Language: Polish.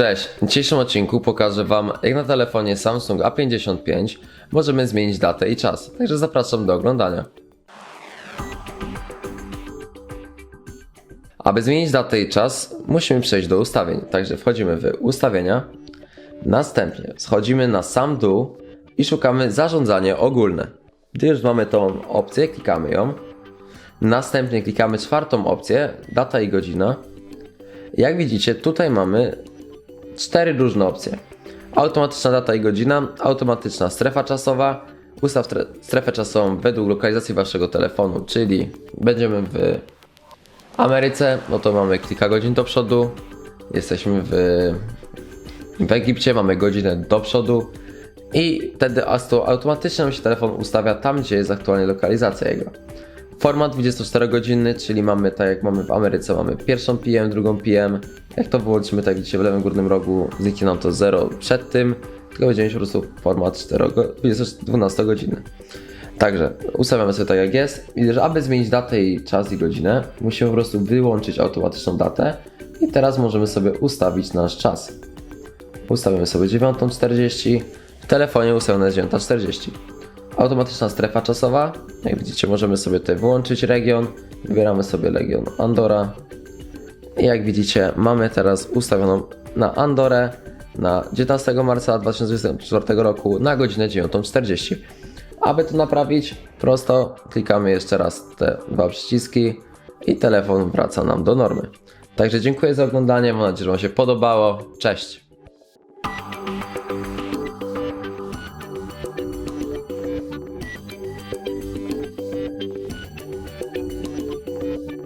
Cześć, w dzisiejszym odcinku pokażę Wam, jak na telefonie Samsung A55 możemy zmienić datę i czas. Także zapraszam do oglądania. Aby zmienić datę i czas, musimy przejść do ustawień. Także wchodzimy w ustawienia, następnie schodzimy na sam dół i szukamy zarządzanie ogólne. Gdy już mamy tą opcję, klikamy ją. Następnie klikamy czwartą opcję, data i godzina. Jak widzicie, tutaj mamy cztery różne opcje. Automatyczna data i godzina, automatyczna strefa czasowa, ustaw tre- strefę czasową według lokalizacji waszego telefonu, czyli będziemy w Ameryce, no to mamy kilka godzin do przodu, jesteśmy w, w Egipcie, mamy godzinę do przodu i wtedy auto- automatycznie nam się telefon ustawia tam, gdzie jest aktualnie lokalizacja jego. Format 24-godzinny, czyli mamy tak jak mamy w Ameryce, mamy pierwszą PM, drugą PM. Jak to wyłączymy, tak widzicie w lewym górnym rogu, zniknie nam to 0 przed tym, tylko będzie mieć po prostu format 12 godzinny. Także ustawiamy sobie tak jak jest i że aby zmienić datę i czas i godzinę, musimy po prostu wyłączyć automatyczną datę i teraz możemy sobie ustawić nasz czas. Ustawimy sobie 9.40, w telefonie ustawione jest 9.40. Automatyczna strefa czasowa, jak widzicie możemy sobie tutaj wyłączyć region, wybieramy sobie region Andora i jak widzicie mamy teraz ustawioną na Andorę na 19 marca 2024 roku na godzinę 9.40. Aby to naprawić, prosto klikamy jeszcze raz te dwa przyciski i telefon wraca nam do normy. Także dziękuję za oglądanie, mam nadzieję, że Wam się podobało. Cześć!